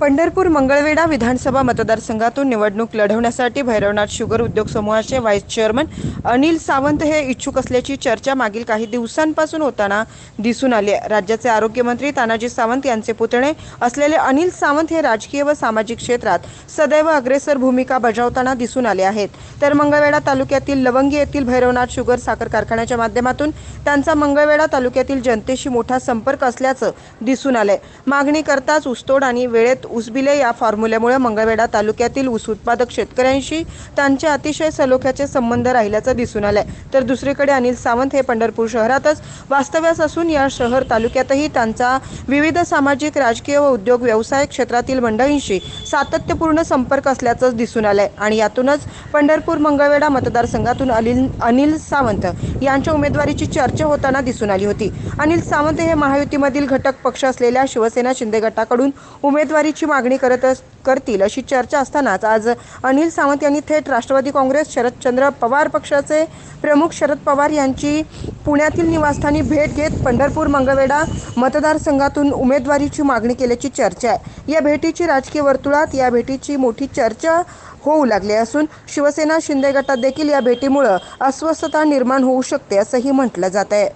पंढरपूर मंगळवेढा विधानसभा मतदारसंघातून निवडणूक लढवण्यासाठी भैरवनाथ शुगर उद्योग समूहाचे व्हाईस चेअरमन अनिल सावंत हे इच्छुक असल्याची चर्चा मागील काही दिवसांपासून होताना दिसून आली आहे. राज्याचे आरोग्यमंत्री तानाजी सावंत यांचे पुतणे असलेले अनिल सावंत हे राजकीय व सामाजिक क्षेत्रात सदैव अग्रेसर भूमिका बजावताना दिसून आले आहेत. तर मंगळवेढा तालुक्यातील लवंगी येथील भैरवनाथ शुगर साखर कारखान्याच्या माध्यमातून त्यांचा मंगळवेढा तालुक्यातील जनतेशी मोठा संपर्क असल्याचं दिसून आलंय. मागणी करताच ऊसतोड आणि वेळेत उसबिले या फॉर्म्युल्यामुळे मंगळवेढा तालुक्यातील ऊस उत्पादक शेतकऱ्यांशी त्यांचे अतिशय सलोख्याचे संबंध राहिल्याचं दिसून आलंय. तर दुसरीकडे अनिल सावंत हे पंढरपूर शहरातच वास्तव्यास असून या शहर तालुक्यातही त्यांचा विविध सामाजिक राजकीय व उद्योग व्यवसाय क्षेत्रातील मंडळींशी सातत्यपूर्ण संपर्क असल्याचं दिसून आलंय. आणि यातूनच पंढरपूर मंगळवेढा मतदारसंघातून अनिल अनिल सावंत यांच्या उमेदवारीची चर्चा होताना दिसून आली होती. अनिल सावंत हे महायुतीमधील घटक पक्ष असलेल्या शिवसेना शिंदे गटाकडून उमेदवारीची मागणी करत अस- करतील अशी चर्चा असतानाच आज अनिल सावंत यांनी थेट राष्ट्रवादी काँग्रेस शरदचंद्र पवार पक्षाचे प्रमुख शरद पवार यांची पुण्यातील निवासस्थानी भेट घेत पंढरपूर मंगळवेढा मतदारसंघातून उमेदवारीची मागणी केल्याची चर्चा आहे. या भेटीची राजकीय वर्तुळात या भेटीची मोठी चर्चा होऊ लागली असून शिवसेना शिंदे गटात देखील या भेटीमुळं अस्वस्थता निर्माण होऊ शकते असंही म्हटलं जात आहे.